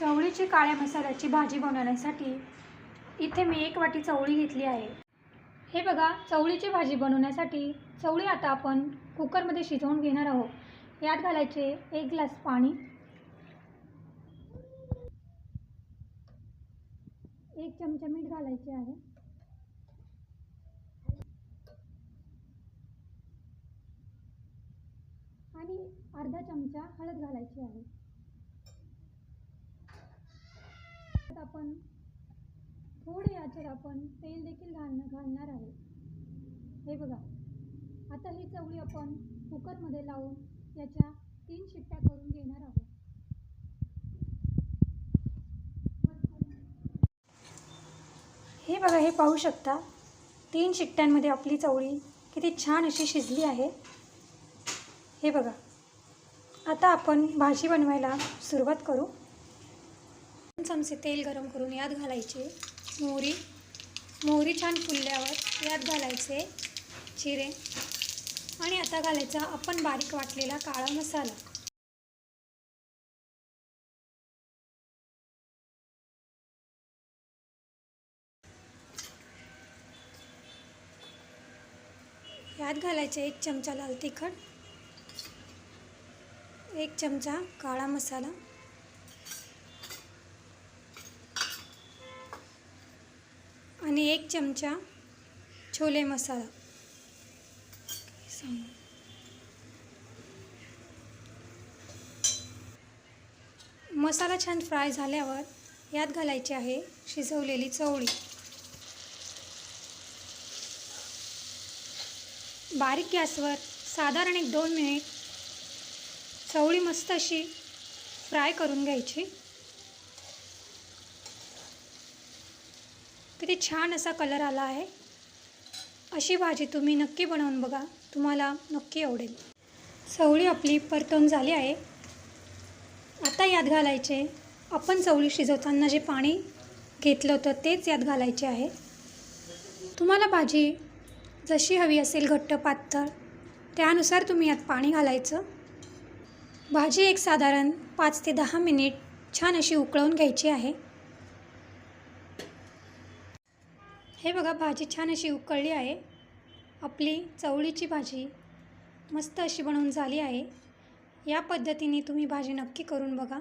चवळीची काळ्या मसाल्याची भाजी बनवण्यासाठी इथे मी एक वाटी चवळी घेतली आहे. हे बघा चवळीची भाजी बनवण्यासाठी चवळी आता आपण कुकरमध्ये शिजवून घेणार आहोत. यात घालायचे एक ग्लास पाणी एक चमचा मीठ घालायचे आहे. आणि अर्धा चमचा हळद घालायची आहे. आपण थोडे याच्यात आपण तेल देखील घालणं घालणार आहे. हे बघा. आता ही चवळी आपण कुकरमध्ये लावून याच्या तीन शिट्ट्या करून घेणार आहोत. हे बघा हे पाहू शकता. तीन शिट्ट्यांमध्ये आपली चवळी किती छान अशी शिजली आहे. हे बघा. आता आपण भाजी बनवायला सुरुवात करू. चमचे तेल गरम करून यात घालायचे. मोहरी मोहरी छान फुलल्यावर यात घालायचे जिरे. आणि आता घालायचा आपण बारीक वाटलेला काळा मसाला. यात घालायचे एक चमचा लाल तिखट एक चमचा काळा मसाला. एक चमचा छोले मसाला. मसाला छान फ्राय झाल्यावर यात घालायची आहे शिजवलेली चवळी. बारीक गॅसवर साधारण एक दोन मिनिट चवळी मस्त अशी फ्राय करून घ्यायची. किती छान असा कलर आला आहे. अशी भाजी तुम्ही नक्की बनवून बघा. तुम्हाला नक्की आवडेल. चवळी आपली परतवून झाली आहे. आता यात घालायचे आपण चवळी शिजवताना जे पाणी घेतलं होतं तेच यात घालायचे आहे. तुम्हाला भाजी जशी हवी असेल घट्ट पातळ त्यानुसार तुम्ही यात पाणी घालायचं. भाजी एक साधारण पाच ते दहा मिनिट छान अशी उकळवून घ्यायची आहे. हे बघा भाजी छान अशी उकळली आहे. आपली चवळीची भाजी मस्त अशी बनवून झाली आहे. या पद्धतीने तुम्ही भाजी नक्की करून बघा.